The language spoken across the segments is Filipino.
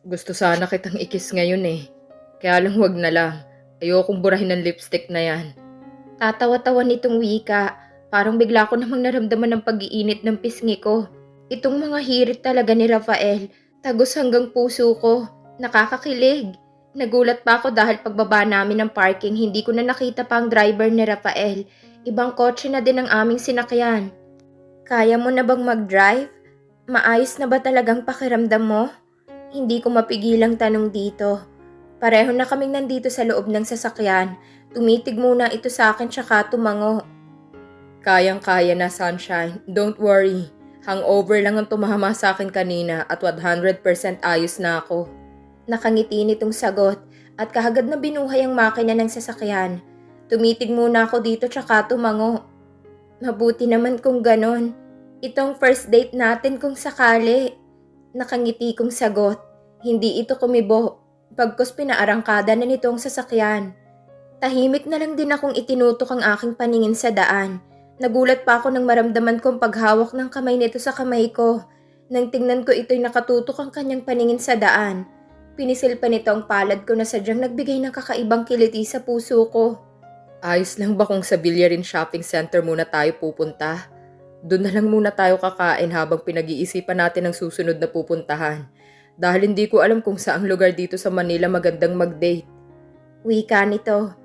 Gusto sana kitang ikis ngayon eh. Kaya lang wag na lang. Ayokong burahin ng lipstick na yan. Tatawa-tawa nitong wika. Parang bigla ko namang naramdaman ng pag-iinit ng pisngi ko. Itong mga hirit talaga ni Rafael. Tagos hanggang puso ko. Nakakakilig. Nagulat pa ako dahil pagbaba namin ng parking, hindi ko na nakita pa ang driver ni Rafael. Ibang kotse na din ang aming sinakyan. Kaya mo na bang mag-drive? Maayos na ba talagang pakiramdam mo? Hindi ko mapigilang tanong dito. Pareho na kaming nandito sa loob ng sasakyan. Tumitig muna ito sa akin tsaka tumango. Kayang-kaya na, Sunshine. Don't worry. Hangover lang ang tumama sa akin kanina at 100% ayos na ako. Nakangiti nitong sagot at kahagad na binuhay ang makina ng sasakyan. Tumitig muna ako dito tsaka tumango. Mabuti naman kung ganon. Itong first date natin kung sakali. Nakangiti kong sagot. Hindi ito kumibo. Pagkos pinaarangkada na nitong sasakyan. Tahimik na lang din akong itinutok ang aking paningin sa daan. Nagulat pa ako nang maramdaman kong paghawak ng kamay nito sa kamay ko. Nang tingnan ko ito'y nakatutok ang kanyang paningin sa daan. Pinisil pa nito ang palad ko na sadyang nagbigay ng kakaibang kiliti sa puso ko. Ayos lang ba kung sa Villarin Shopping Center muna tayo pupunta? Doon na lang muna tayo kakain habang pinag-iisipan natin ang susunod na pupuntahan. Dahil hindi ko alam kung saang lugar dito sa Manila magandang mag-date. Wika nito.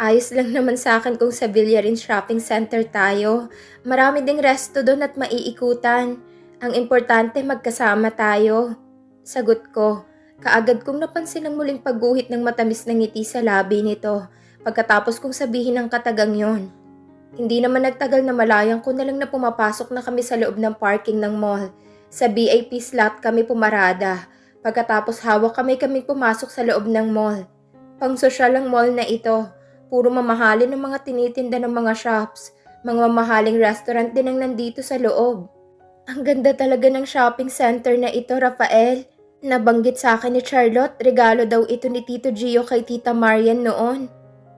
Ayos lang naman sa akin kung sa Villarin Shopping Center tayo. Marami ding resto doon at maiikutan. Ang importante magkasama tayo. Sagot ko. Kaagad kong napansin ang muling pagguhit ng matamis na ngiti sa labi nito pagkatapos kong sabihin ng katagang yon. Hindi naman nagtagal na malayang ko na lang na pumapasok na kami sa loob ng parking ng mall. Sa VIP slot kami pumarada. Pagkatapos hawak kami kaming pumasok sa loob ng mall. Pang sosyal ang mall na ito. Puro mamahalin ng mga tinitinda ng mga shops. Mga mamahaling restaurant din ang nandito sa loob. Ang ganda talaga ng shopping center na ito, Rafael. Nabanggit sa akin ni Charlotte, regalo daw ito ni Tito Gio kay Tita Marian noon.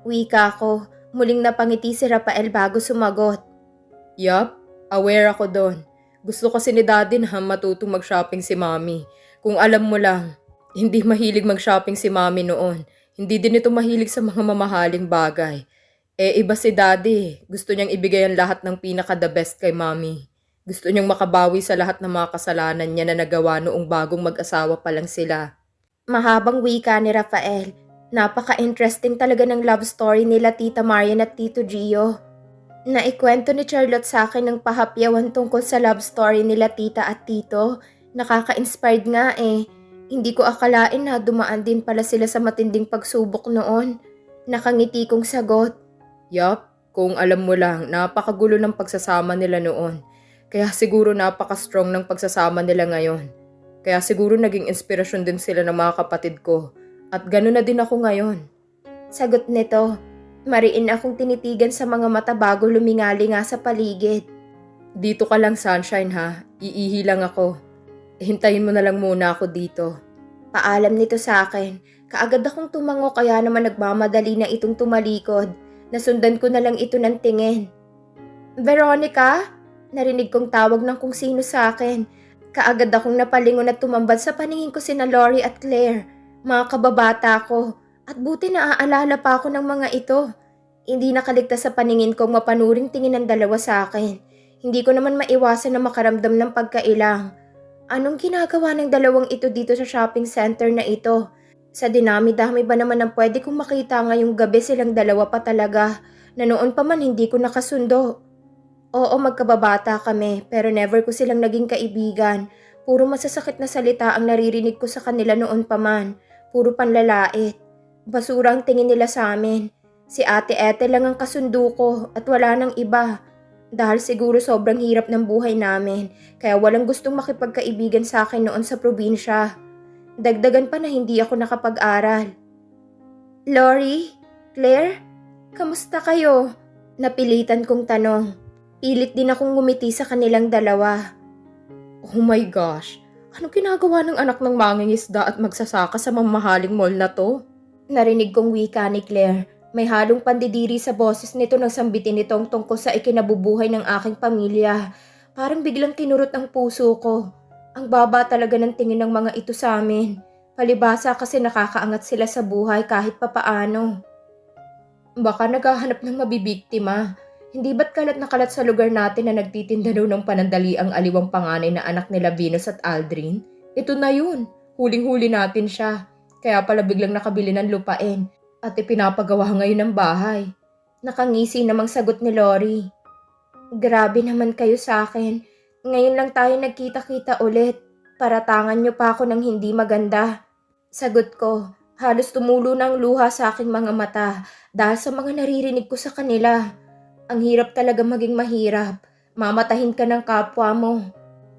Wika ko, muling napangiti si Rafael bago sumagot. Yup, aware ako doon. Gusto kasi ni daddy na matutong mag-shopping si mami. Kung alam mo lang, hindi mahilig mag-shopping si mami noon. Hindi din ito mahilig sa mga mamahaling bagay. Eh iba si daddy, gusto niyang ibigay ang lahat ng pinaka-the best kay mami. Gusto niyang makabawi sa lahat ng mga kasalanan niya na nagawa noong bagong mag-asawa pa lang sila. Mahabang wika ni Rafael. Napaka-interesting talaga ng love story nila Tita Marian at Tito Gio. Naikwento ni Charlotte sa akin ng pahapyawan tungkol sa love story nila Tita at Tito. Nakaka-inspired nga eh. Hindi ko akalain na dumaan din pala sila sa matinding pagsubok noon. Nakangiti kong sagot. Yup, kung alam mo lang, napakagulo ng pagsasama nila noon. Kaya siguro napaka-strong ng pagsasama nila ngayon. Kaya siguro naging inspirasyon din sila ng mga kapatid ko. At gano'n na din ako ngayon. Sagot nito. Mariin akong tinitigan sa mga mata bago lumingali nga sa paligid. Dito ka lang sunshine ha, iihi lang ako. Hintayin mo na lang muna ako dito. Paalam nito sa akin. Kaagad akong tumango kaya naman nagmamadali na itong tumalikod. Nasundan ko na lang ito ng tingin. Veronica? Narinig kong tawag ng kung sino sa akin. Kaagad akong napalingon at tumambad sa paningin ko sina Lori at Claire. Mga kababata ko. At buti naaalala pa ako ng mga ito. Hindi nakaligtas sa paningin kong mapanuring tingin ng dalawa sa akin. Hindi ko naman maiwasan na makaramdam ng pagkailang. Anong ginagawa ng dalawang ito dito sa shopping center na ito? Sa dinami-dami ba naman ang pwede kong makita ngayong gabi silang dalawa pa talaga na noon pa man hindi ko nakasundo. Oo, magkababata kami pero never ko silang naging kaibigan. Puro masasakit na salita ang naririnig ko sa kanila noon pa man. Puro panlalait. Basura ang tingin nila sa amin. Si ate Ete lang ang kasundo ko at wala nang iba. Dahil siguro sobrang hirap ng buhay namin, kaya walang gustong makipagkaibigan sa akin noon sa probinsya. Dagdagan pa na hindi ako nakapag-aral. Lori? Claire? Kamusta kayo? Napilitan kong tanong. Pilit din akong ngumiti sa kanilang dalawa. Oh my gosh, ano ginagawa ng anak ng mangingisda at magsasaka sa mamahaling mall na to? Narinig kong wika ni Claire. May halong pandidiri sa boses nito nang sambitin nitong tungkol sa ikinabubuhay ng aking pamilya. Parang biglang kinurot ang puso ko. Ang baba talaga ng tingin ng mga ito sa amin. Palibasa kasi nakakaangat sila sa buhay kahit papaano. Baka naghahanap ng mabibiktima. Hindi ba't kalat na kalat sa lugar natin na nagtitinda daw ng panandali ang aliwang panganay na anak nila Venus at Aldrin? Ito na yun. Huling-huli natin siya. Kaya pala biglang nakabili ng lupain at ipinapagawa ngayon ng bahay. Nakangisi namang sagot ni Lori. Grabe naman kayo sa akin. Ngayon lang tayo nagkita-kita ulit. Paratangan niyo pa ako ng hindi maganda. Sagot ko, halos tumulo ng luha sa aking mga mata dahil sa mga naririnig ko sa kanila. Ang hirap talaga maging mahirap. Mamatahin ka ng kapwa mo.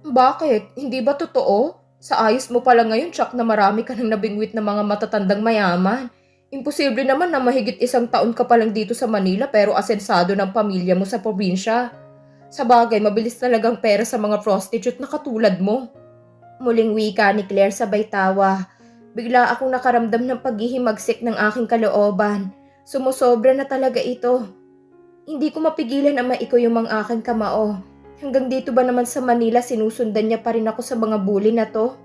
Bakit? Hindi ba totoo? Sa ayos mo pala ngayon, tsak na marami ka nang nabingwit ng mga matatandang mayaman. Imposible naman na mahigit isang taon ka pa lang dito sa Manila pero asensado ng pamilya mo sa probinsya. Sa bagay, mabilis talagang pera sa mga prostitute na katulad mo. Muling wika ni Claire sabay tawa. Bigla akong nakaramdam ng paghihimagsik ng aking kalooban. Sumusobra na talaga ito. Hindi ko mapigilan na maiko yung mga aking kamao. Hanggang dito ba naman sa Manila sinusundan niya pa rin ako sa mga bully na to?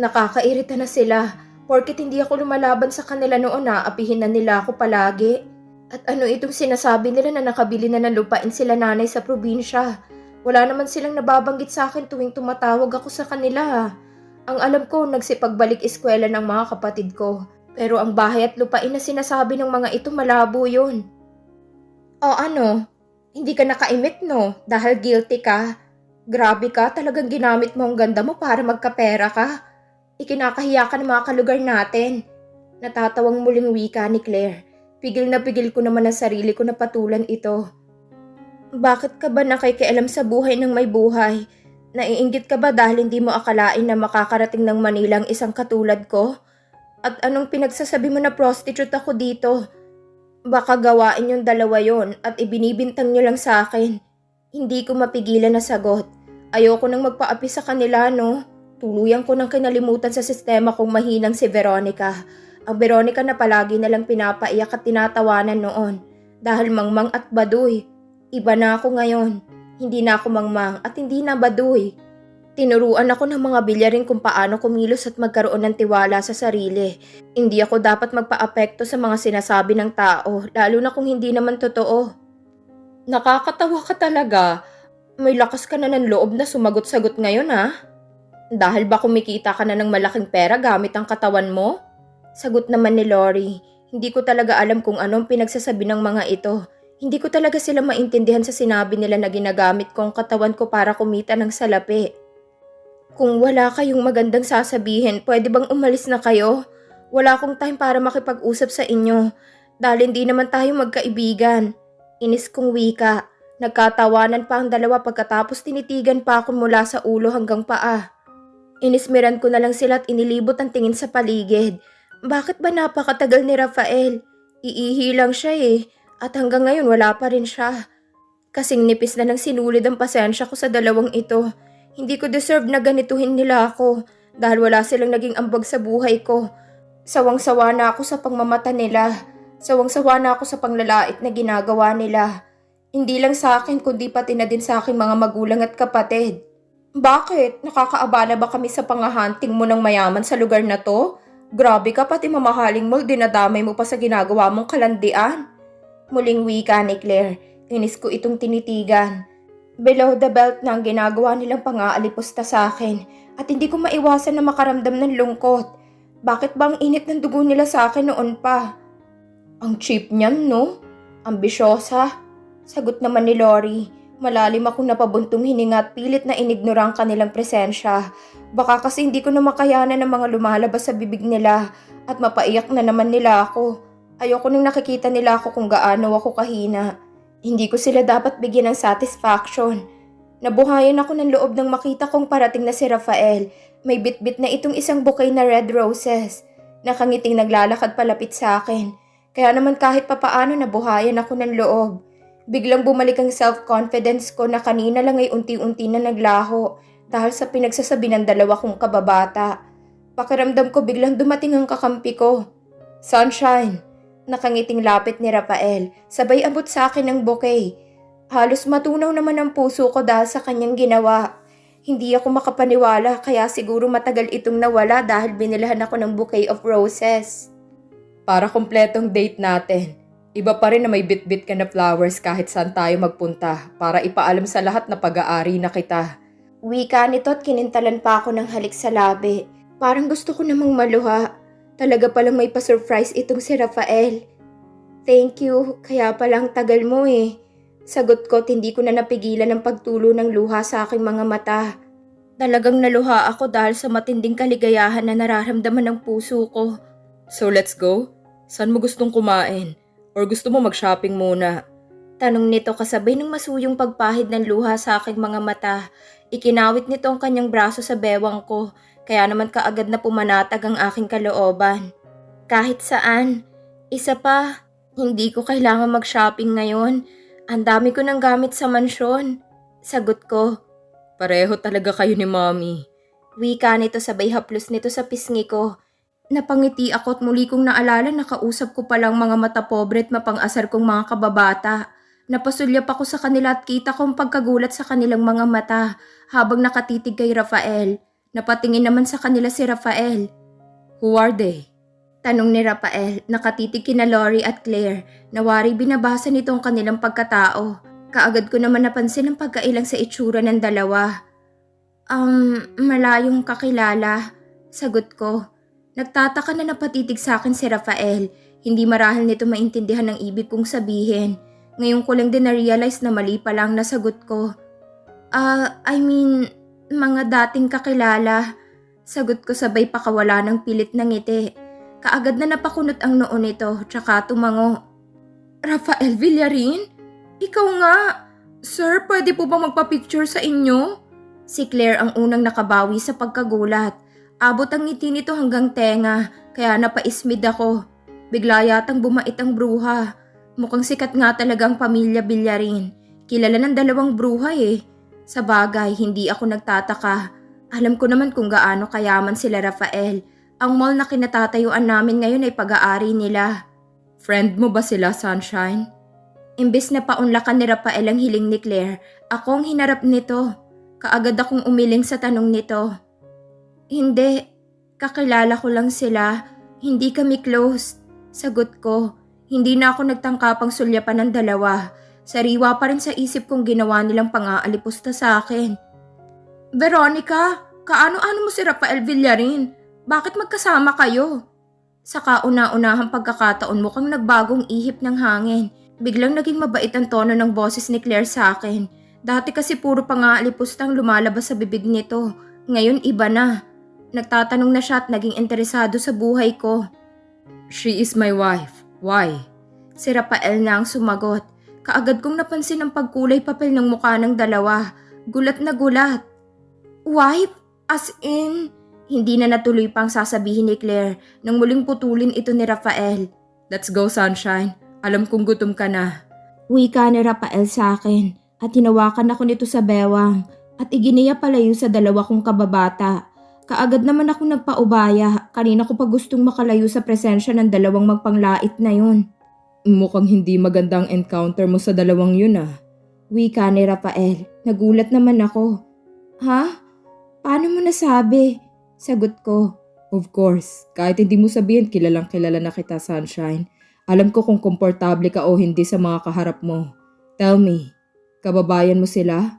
Nakakairita na sila. Porket hindi ako lumalaban sa kanila noon na apihin na nila ako palagi. At ano itong sinasabi nila na nakabili na ng lupain sila nanay sa probinsya? Wala naman silang nababanggit sa akin tuwing tumatawag ako sa kanila. Ang alam ko, nagsipagbalik eskwela ng mga kapatid ko. Pero ang bahay at lupain na sinasabi ng mga ito malabo yun. O ano? Hindi ka nakaimit no? Dahil guilty ka? Grabe ka, talagang ginamit mo ang ganda mo para magkapera ka. Ikinakahiya ka ng mga kalugar natin. Natatawang muling wika ni Claire. Pigil na pigil ko naman ang sarili ko na patulan ito. Bakit ka ba nakikialam sa buhay ng may buhay? Naiinggit ka ba dahil hindi mo akalain na makakarating ng Manila ang isang katulad ko? At anong pinagsasabi mo na prostitute ako dito? Baka gawain yung dalawa yon at ibinibintang nyo lang sa akin. Hindi ko mapigilan na sagot. Ayoko nang magpaapi sa kanila, no? Tuluyan ko nang kinalimutan sa sistema kong mahinang si Veronica. Ang Veronica na palagi na lang pinapaiyak at tinatawanan noon. Dahil mangmang at baduy. Iba na ako ngayon. Hindi na ako mangmang at hindi na baduy. Tinuruan ako ng mga bilyarin kung paano kumilos at magkaroon ng tiwala sa sarili. Hindi ako dapat magpaapekto sa mga sinasabi ng tao, lalo na kung hindi naman totoo. Nakakatawa ka talaga. May lakas ka na ng loob na sumagot-sagot ngayon ha? Dahil ba kumikita ka na ng malaking pera gamit ang katawan mo? Sagot naman ni Lori. Hindi ko talaga alam kung anong pinagsasabi ng mga ito. Hindi ko talaga sila maintindihan sa sinabi nila na ginagamit ko ang katawan ko para kumita ng salapi. Kung wala kayong magandang sasabihin, pwede bang umalis na kayo? Wala akong time para makipag-usap sa inyo. Dahil hindi naman tayo magkaibigan. Inis kong wika. Nagkatawanan pa ang dalawa pagkatapos tinitigan pa ako mula sa ulo hanggang paa. Inismiran ko na lang sila at inilibot ang tingin sa paligid. Bakit ba napakatagal ni Rafael? Iihi lang siya eh. At hanggang ngayon wala pa rin siya. Kasing nipis na ng sinulid ang pasensya ko sa dalawang ito. Hindi ko deserve na ganituhin nila ako dahil wala silang naging ambag sa buhay ko. Sawang-sawa na ako sa pangmamata nila. Sawang-sawa na ako sa panglalait na ginagawa nila. Hindi lang sa akin kundi pati na din sa aking mga magulang at kapatid. Bakit? Nakakaabala ba kami sa pangahunting mo ng mayaman sa lugar na to? Grabe ka pati mamahaling mo, dinadamay mo pa sa ginagawa mong kalandian. Muling wika ni Claire, inis ko itong tinitigan. Below the belt na ang ginagawa nilang pang-aalipusta sa akin at hindi ko maiwasan na makaramdam ng lungkot. Bakit ba ang init ng dugo nila sa akin noon pa? Ang cheap niyan, no? Ambisyosa. Sagot naman ni Lori. Malalim akong napabuntong hininga at pilit na inignora ang kanilang presensya. Baka kasi hindi ko na makayanan ng mga lumalabas sa bibig nila at mapaiyak na naman nila ako. Ayoko nung nakikita nila ako kung gaano ako kahina. Hindi ko sila dapat bigyan ng satisfaction. Nabuhayan ako ng loob nang makita kong parating na si Rafael. May bitbit na itong isang bouquet na red roses. Nakangiting naglalakad palapit sa akin. Kaya naman kahit papaano nabuhayan ako ng loob. Biglang bumalik ang self-confidence ko na kanina lang ay unti-unti na naglaho dahil sa pinagsasabi ng dalawa kong kababata. Pakiramdam ko biglang dumating ang kakampi ko. Sunshine, nakangiting lapit ni Rafael, sabay abot sa akin ng bouquet. Halos matunaw naman ang puso ko dahil sa kanyang ginawa. Hindi ako makapaniwala kaya siguro matagal itong nawala dahil binilahan ako ng bouquet of roses. Para kompletong date natin. Iba pa rin na may bit-bit ka na flowers kahit saan tayo magpunta para ipaalam sa lahat na pag-aari na kita. Wika nito at kinintalan pa ako ng halik sa labi. Parang gusto ko namang maluha. Talaga palang may pa-surprise itong si Rafael. Thank you, kaya palang tagal mo eh. Sagot ko hindi ko na napigilan ang pagtulo ng luha sa aking mga mata. Talagang naluha ako dahil sa matinding kaligayahan na nararamdaman ng puso ko. So let's go? Saan mo gustong kumain? Or gusto mo mag-shopping muna? Tanong nito kasabay ng masuyong pagpahid ng luha sa aking mga mata. Ikinawit nito ang kanyang braso sa bewang ko, kaya naman kaagad na pumanatag ang aking kalooban. Kahit saan. Isa pa, hindi ko kailangan mag-shopping ngayon. Ang dami ko ng gamit sa mansyon. Sagot ko. Pareho talaga kayo ni Mommy. Wika nito sabay haplos nito sa pisngi ko. Napangiti ako at muli kong naalala na kausap ko palang mga mata pobre at mapang-asar kong mga kababata. Napasulyap ako sa kanila at kita kong pagkagulat sa kanilang mga mata habang nakatitig kay Rafael. Napatingin naman sa kanila si Rafael. Who are they? Tanong ni Rafael, nakatitig kina Lori at Claire. Nawari binabasa nito ang kanilang pagkatao. Kaagad ko naman napansin ang pagkailang sa itsura ng dalawa. Um, malayong kakilala. Sagot ko. Nagtataka na napatitig sa akin si Rafael. Hindi marahil nito maintindihan ang ibig kong sabihin. Ngayon ko lang din na-realize na mali pa lang nasagot ko. Ah, I mean, mga dating kakilala. Sagot ko sabay pakawala ng pilit ng ngiti. Kaagad na napakunot ang noo nito, tsaka tumango. Rafael Villarin? Ikaw nga! Sir, pwede po ba magpa-picture sa inyo? Si Claire ang unang nakabawi sa pagkagulat. Abot ang ngiti nito hanggang tenga, kaya napaismid ako. Bigla yatang bumait ang bruha. Mukhang sikat nga talaga ang pamilya Villarin. Kilala ng dalawang bruha eh. Sa bagay, hindi ako nagtataka. Alam ko naman kung gaano kayaman sila Rafael. Ang mall na kinatatayuan namin ngayon ay pag-aari nila. Friend mo ba sila, Sunshine? Imbes na paunlakan ni Rafael ang hiling ni Claire, ako ang hinarap nito. Kaagad akong umiling sa tanong nito. Hindi, kakilala ko lang sila. Hindi kami close. Sagot ko, hindi na ako nagtangkapang sulyapan ng dalawa. Sariwa pa rin sa isip kong ginawa nilang pang-aalipusta sa akin. Veronica, kaano-ano mo si Rafael Villarin? Bakit magkasama kayo? Sa kauna-unahang pagkakataon mukhang nagbagong ihip ng hangin. Biglang naging mabait ang tono ng boses ni Claire sa akin. Dati kasi puro pang-aalipustang lumalabas sa bibig nito. Ngayon iba na. Nagtatanong na siya at naging interesado sa buhay ko. She is my wife. Why? Si Rafael na ang sumagot. Kaagad kong napansin ang pagkulay papel ng mukha ng dalawa. Gulat na gulat. Wife? As in? Hindi na natuloy pang sasabihin ni Claire nang muling putulin ito ni Rafael. Let's go, Sunshine. Alam kong gutom ka na. Wika ni Rafael sa akin at hinawakan ako nito sa bewang at iginiya palayo sa dalawa kong kababata. Kaagad naman ako nagpaubaya, kanina ko pa gustong makalayo sa presensya ng dalawang magpanglait na yun. Mukhang hindi magandang encounter mo sa dalawang yun ah. Wika ni Rafael, nagulat naman ako. Ha? Paano mo nasabi? Sagot ko. Of course, kahit hindi mo sabihin kilalang kilala na kita, Sunshine. Alam ko kung komportable ka o hindi sa mga kaharap mo. Tell me, kababayan mo sila?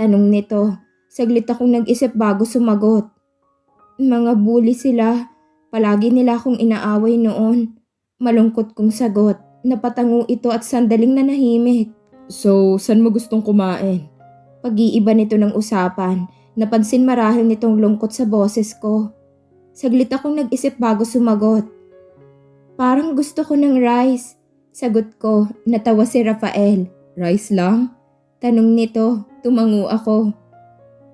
Tanong nito. Saglit akong nag-isip bago sumagot. Mga bully sila. Palagi nila akong inaaway noon. Malungkot kong sagot. Napatango ito at sandaling nanahimik. So, saan mo gustong kumain? Pag-iiba nito ng usapan. Napansin marahil nitong lungkot sa boses ko. Saglit akong nag-isip bago sumagot. Parang gusto ko ng rice. Sagot ko, natawa si Rafael. Rice lang? Tanong nito, tumango ako.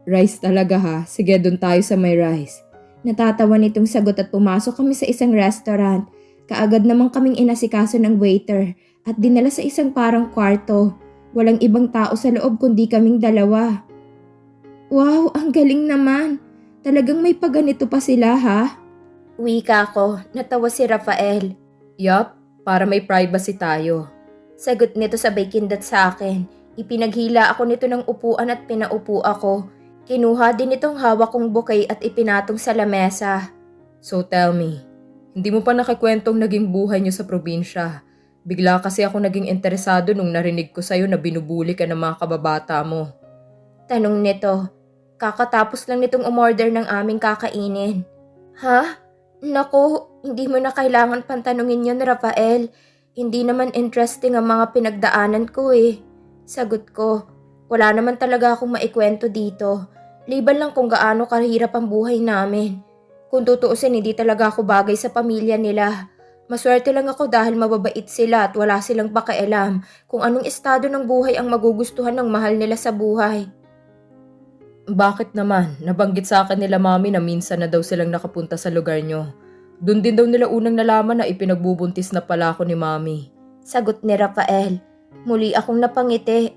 Rice talaga ha. Sige, doon tayo sa may rice. Natatawa nitong sagot at pumasok kami sa isang restaurant. Kaagad namang kaming inasikaso ng waiter at dinala sa isang parang kwarto. Walang ibang tao sa loob kundi kaming dalawa. Wow, ang galing naman. Talagang may paganito pa sila ha? Wika ko, natawa si Rafael. Yup, para may privacy tayo. Sagot nito sabay kindat sa akin. Ipinaghila ako nito ng upuan at pinaupo ako. Kinuha din itong hawak kong bouquet at ipinatong sa lamesa. So tell me, hindi mo pa nakikwentong naging buhay niyo sa probinsya. Bigla kasi ako naging interesado nung narinig ko sa'yo na binubuli ka ng mga kababata mo. Tanong nito. Kakatapos lang nitong umorder ng aming kakainin. Ha? Naku, hindi mo na kailangan pantanungin yun, Rafael. Hindi naman interesting ang mga pinagdaanan ko eh. Sagot ko, wala naman talaga akong maikwento dito. Liban lang kung gaano kahirap ang buhay namin. Kung tutuusin, hindi talaga ako bagay sa pamilya nila. Maswerte lang ako dahil mababait sila at wala silang pakialam kung anong estado ng buhay ang magugustuhan ng mahal nila sa buhay. Bakit naman? Nabanggit sa akin nila mami na minsan na daw silang nakapunta sa lugar nyo. Doon din daw nila unang nalaman na ipinagbubuntis na pala ako ni mami. Sagot ni Rafael. Muli akong napangiti.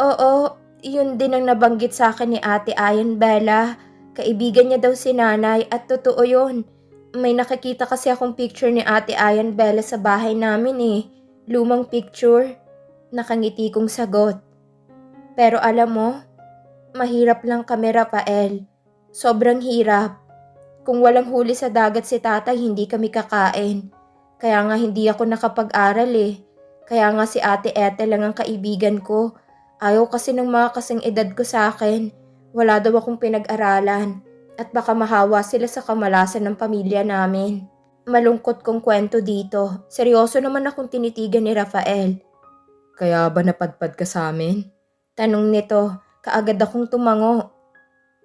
Oo, yun din ang nabanggit sa akin ni Ate Ayan Bella. Kaibigan niya daw si nanay at totoo yun. May nakakita kasi akong picture ni Ate Ayan Bella sa bahay namin eh. Lumang picture. Nakangiti kong sagot. Pero alam mo, mahirap lang kami Rafael. Sobrang hirap. Kung walang huli sa dagat si tatay, hindi kami kakain. Kaya nga hindi ako nakapag-aral eh. Kaya nga si ate Ethel lang ang kaibigan ko. Ayaw kasi ng mga kasing edad ko sa akin. Wala daw akong pinag-aralan. At baka mahawa sila sa kamalasan ng pamilya namin. Malungkot kong kwento dito. Seryoso naman akong tinitigan ni Rafael. Kaya ba napadpad ka sa amin? Tanong nito, kaagad akong tumango.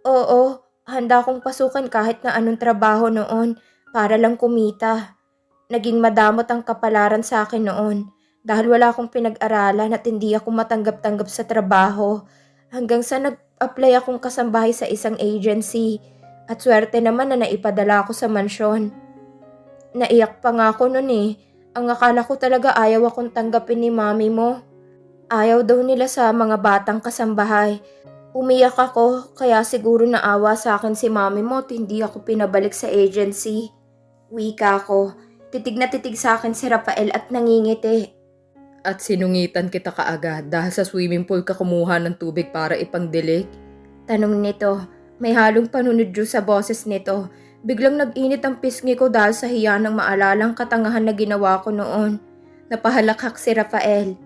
Oo, handa akong pasukan kahit na anong trabaho noon para lang kumita. Naging madamot ang kapalaran sa akin noon dahil wala akong pinag-aralan at hindi ako matanggap-tanggap sa trabaho hanggang sa nag-apply akong kasambahay sa isang agency at swerte naman na naipadala ako sa mansyon. Naiyak pa nga ako noon eh. Ang akala ko talaga ayaw akong tanggapin ni mami mo. Ayaw daw nila sa mga batang kasambahay. Umiyak ako kaya siguro naawa sa akin si mami mo at hindi ako pinabalik sa agency. Wika ko. Titig na titig sa akin si Rafael at nangingiti. At sinungitan kita kaagad dahil sa swimming pool ka kumuha ng tubig para ipangdilig? Tanong nito. May halong panunodyo sa boses nito. Biglang nag-init ang pisngi ko dahil sa hiya ng maalalang katangahan na ginawa ko noon. Napahalakhak si Rafael.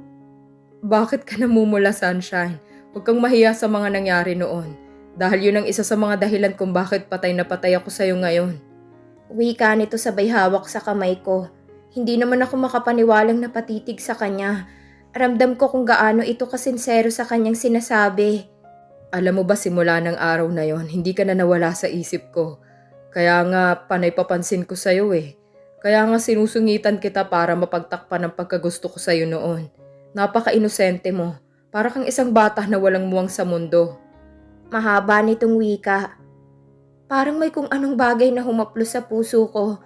Bakit ka namumula, Sunshine? Huwag kang mahiya sa mga nangyari noon. Dahil yun ang isa sa mga dahilan kung bakit patay na patay ako sa'yo ngayon. Wika nito sabay hawak sa kamay ko. Hindi naman ako makapaniwalang napatitig sa kanya. Ramdam ko kung gaano ito kasinsero sa kanyang sinasabi. Alam mo ba simula ng araw na yon, hindi ka na nawala sa isip ko. Kaya nga panay papansin ko sa'yo eh. Kaya nga sinusungitan kita para mapagtakpan ang pagkagusto ko sa'yo noon. Napaka-inosente mo. Para kang isang bata na walang muwang sa mundo. Mahaba nitong wika. Parang may kung anong bagay na humaplos sa puso ko.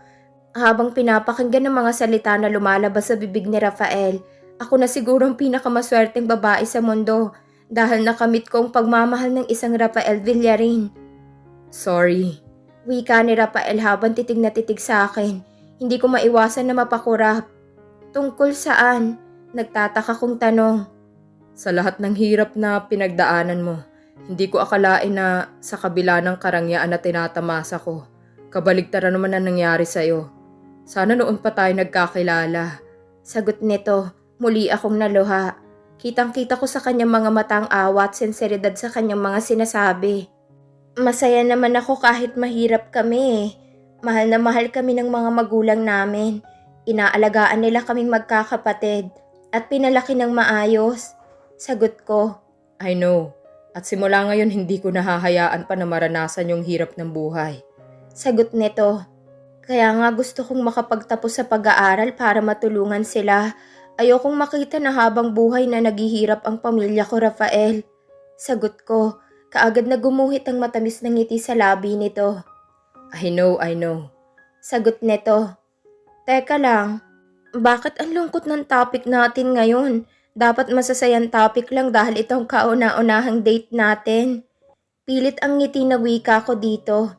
Habang pinapakinggan ng mga salita na lumalabas sa bibig ni Rafael, ako na siguro ang pinakamaswerteng babae sa mundo dahil nakamit ko ang pagmamahal ng isang Rafael Villarin. Sorry. Wika ni Rafael habang titig na titig sa akin. Hindi ko maiwasan na mapakurap. Tungkol saan? Nagtataka kong tanong. Sa lahat ng hirap na pinagdaanan mo, hindi ko akalain na sa kabila ng karangyaan na tinatamasa ko, kabaligtaran naman ang nangyari sa'yo. Sana noon pa tayo nagkakilala. Sagot nito, muli akong naluha. Kitang-kita ko sa kanyang mga matang awa at senseridad sa kanyang mga sinasabi. Masaya naman ako kahit mahirap kami eh. Mahal na mahal kami ng mga magulang namin. Inaalagaan nila kaming magkakapatid at pinalaki ng maayos. Sagot ko, I know. At simula ngayon hindi ko nahahayaan pa na maranasan yung hirap ng buhay. sagot nito. Kaya nga gusto kong makapagtapos sa pag-aaral para matulungan sila. Ayokong makita na habang buhay na naghihirap ang pamilya ko, Rafael. Sagot ko, kaagad na gumuhit ang matamis na ngiti sa labi nito. I know, I know. Sagot nito, Teka lang, bakit ang lungkot ng topic natin ngayon? Dapat masasayang topic lang dahil itong kauna-unahang date natin. Pilit ang ngiti na wika ko dito.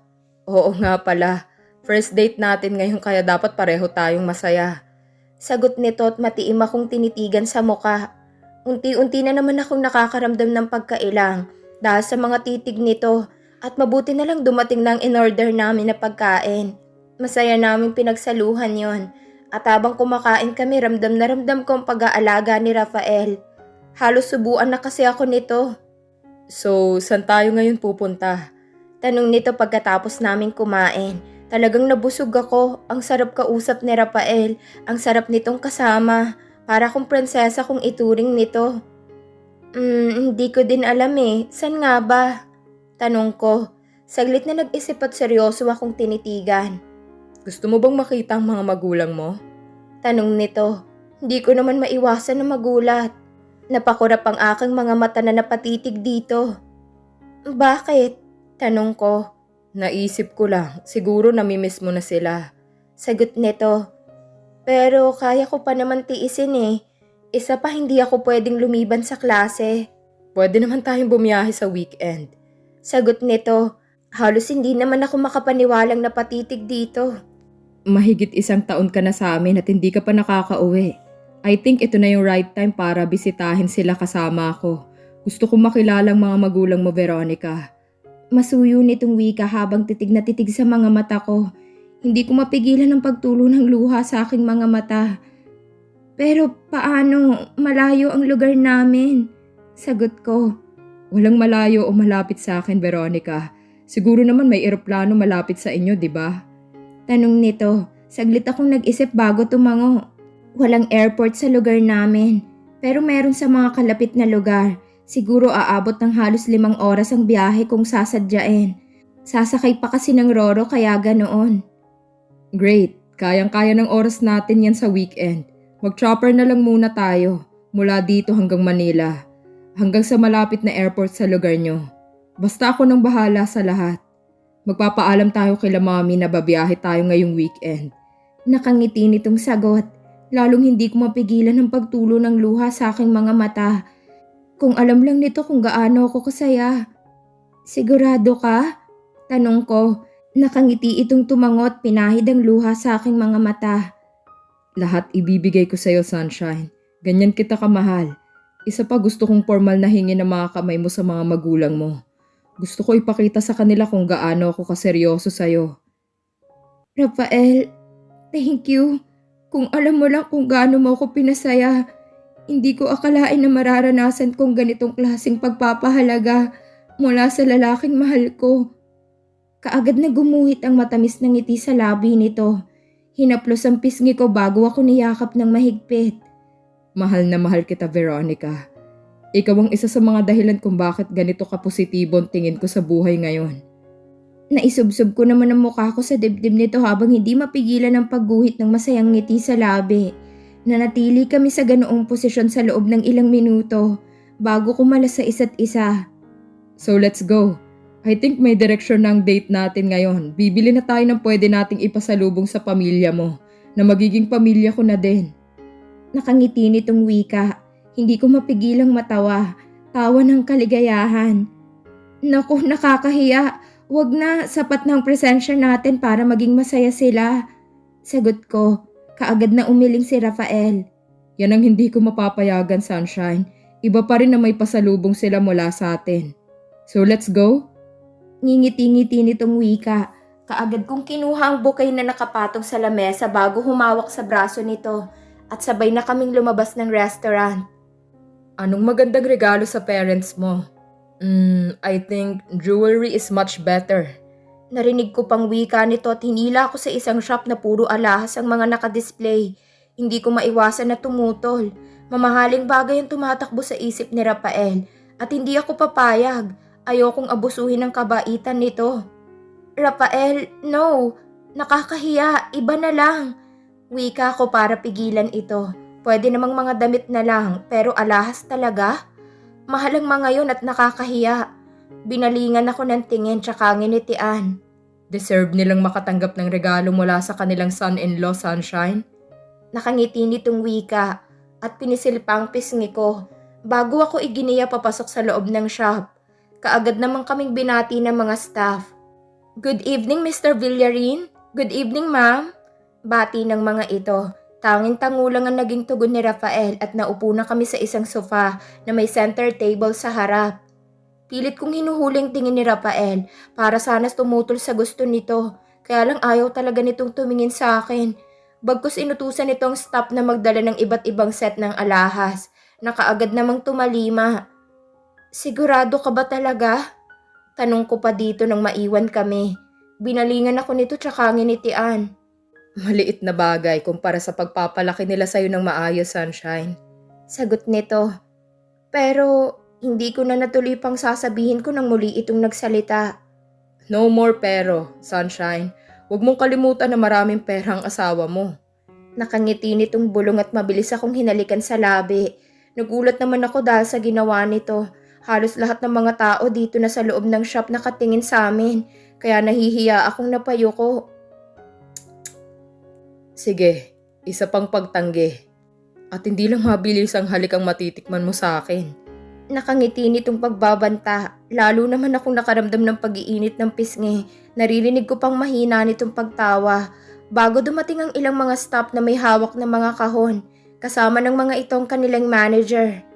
Oo nga pala. First date natin ngayon kaya dapat pareho tayong masaya. Sagot nito at matiim akong tinitigan sa muka. Unti-unti na naman akong nakakaramdam ng pagkailang dahil sa mga titig nito at mabuti na lang dumating ng in-order namin na pagkain. Masaya namin pinagsaluhan yon. At habang kumakain kami, ramdam na ramdam ko ang pag-aalaga ni Rafael. Halos subuan na kasi ako nito. So, saan tayo ngayon pupunta? Tanong nito pagkatapos namin kumain. Talagang nabusog ako. Ang sarap kausap ni Rafael. Ang sarap nitong kasama. Para kung prinsesa kung ituring nito. Hmm, hindi ko din alam eh. San nga ba? Tanong ko. Saglit na nag-isip at seryoso akong tinitigan. Gusto mo bang makita ang mga magulang mo? Tanong nito. Hindi ko naman maiwasan na magulat. Napakurap ang aking mga mata na napatitig dito. Bakit? Tanong ko. Naisip ko lang, siguro namimiss mo na sila. Sagot nito. Pero kaya ko pa naman tiisin eh. Isa pa hindi ako pwedeng lumiban sa klase. Pwede naman tayong bumiyahe sa weekend. Sagot nito. Halos hindi naman ako makapaniwalang napatitig dito. Mahigit isang taon ka na sa amin at hindi ka pa nakakauwi. I think ito na yung right time para bisitahin sila kasama ako. Gusto kong makilala ang mga magulang mo, Veronica. Masuyo nitong wika habang titig na titig sa mga mata ko. Hindi ko mapigilan ang pagtulo ng luha sa aking mga mata. Pero paano? Malayo ang lugar namin. Sagot ko. Walang malayo o malapit sa akin, Veronica. Siguro naman may eroplano malapit sa inyo, di ba? Tanong nito. Saglit akong nag-isip bago tumango. Walang airport sa lugar namin. Pero meron sa mga kalapit na lugar. Siguro aabot ng halos limang oras ang biyahe kung sasadyain. Sasakay pa kasi ng Roro kaya ganoon. Great. Kayang-kaya ng oras natin yan sa weekend. Mag-chopper na lang muna tayo. Mula dito hanggang Manila. Hanggang sa malapit na airport sa lugar nyo. Basta ako nang bahala sa lahat. Magpapaalam tayo kay mami na babiyahe tayo ngayong weekend. Nakangiti nitong sagot. Lalong hindi ko mapigilan ang pagtulo ng luha sa aking mga mata. Kung alam lang nito kung gaano ako kasaya. Sigurado ka? Tanong ko. Nakangiti itong tumangot pinahid ang luha sa aking mga mata. Lahat ibibigay ko sa'yo, Sunshine. Ganyan kita kamahal. Isa pa gusto kong formal na hingi ng mga kamay mo sa mga magulang mo. Gusto ko ipakita sa kanila kung gaano ako kaseryoso sa'yo. Rafael, thank you. Kung alam mo lang kung gaano mo ako pinasaya, hindi ko akalain na mararanasan kong ganitong klaseng pagpapahalaga mula sa lalaking mahal ko. Kaagad na gumuhit ang matamis na ngiti sa labi nito. Hinaplos ang pisngi ko bago ako niyakap ng mahigpit. Mahal na mahal kita, Veronica. Ikaw ang isa sa mga dahilan kung bakit ganito ka positibo ang tingin ko sa buhay ngayon. Naisubsob ko naman ang mukha ko sa dibdib nito habang hindi mapigilan ang pagguhit ng masayang ngiti sa labi. Nanatili kami sa ganoong posisyon sa loob ng ilang minuto bago kumalas sa isa't isa. So let's go. I think may direksyon ng date natin ngayon. Bibili na tayo ng pwede nating ipasalubong sa pamilya mo na magiging pamilya ko na din. Nakangiti nitong wika. Hindi ko mapigilang matawa. Tawa ng kaligayahan. Naku, nakakahiya. Huwag na, sapat ng presensya natin para maging masaya sila. Sagot ko. Kaagad na umiling si Rafael. Yan ang hindi ko mapapayagan, Sunshine. Iba pa rin na may pasalubong sila mula sa atin. So let's go? Ngingiti-ngiti nitong wika. Kaagad kong kinuha ang bouquet na nakapatong sa lamesa bago humawak sa braso nito at sabay na kaming lumabas ng restaurant. Anong magandang regalo sa parents mo? Hmm, I think jewelry is much better. Narinig ko pang wika nito at hinila ako sa isang shop na puro alahas ang mga nakadisplay. Hindi ko maiwasan na tumutol. Mamahaling bagay ang tumatakbo sa isip ni Rafael at hindi ako papayag. Ayokong abusuhin ng kabaitan nito. Rafael, no. Nakakahiya. Iba na lang. Wika ko para pigilan ito. Pwede namang mga damit na lang pero alahas talaga. Mahal ang mga yon at nakakahiya. Binalingan ako ng tingin tsaka nginitian. Deserve nilang makatanggap ng regalo mula sa kanilang son-in-law, Sunshine. Nakangiti nitong wika at pinisil pa ang pisngi ko bago ako iginiya papasok sa loob ng shop. Kaagad naman kaming binati ng mga staff. Good evening, Mr. Villarin. Good evening, ma'am. Bati ng mga ito. Tanging tangulang ang naging tugon ni Rafael at naupo na kami sa isang sofa na may center table sa harap. Pilit kong hinuhuling tingin ni Rafael para sana tumutol sa gusto nito. Kaya lang ayaw talaga nitong tumingin sa akin. Bagkus inutusan nitong staff na magdala ng iba't ibang set ng alahas. Nakaagad namang tumalima. Sigurado ka ba talaga? Tanong ko pa dito nang maiwan kami. Binalingan ako nito tsaka nginitian. Maliit na bagay kumpara sa pagpapalaki nila sa'yo ng maayos, Sunshine. Sagot nito. Pero hindi ko na natuloy pang sasabihin ko nang muli itong nagsalita. No more pero, Sunshine. Huwag mong kalimutan na maraming pera ang asawa mo. Nakangiti nitong bulong at mabilis akong hinalikan sa labi. Nagulat naman ako dahil sa ginawa nito. Halos lahat ng mga tao dito na sa loob ng shop nakatingin sa amin. Kaya nahihiya akong napayuko. Sige, isa pang pagtanggi. At hindi lang mabilis ang halik ang matitikman mo sa akin. Nakangiti nitong pagbabanta. Lalo naman akong nakaramdam ng pag-iinit ng pisngi. Naririnig ko pang mahina nitong pagtawa. Bago dumating ang ilang mga staff na may hawak na mga kahon. Kasama ng mga itong kanilang manager.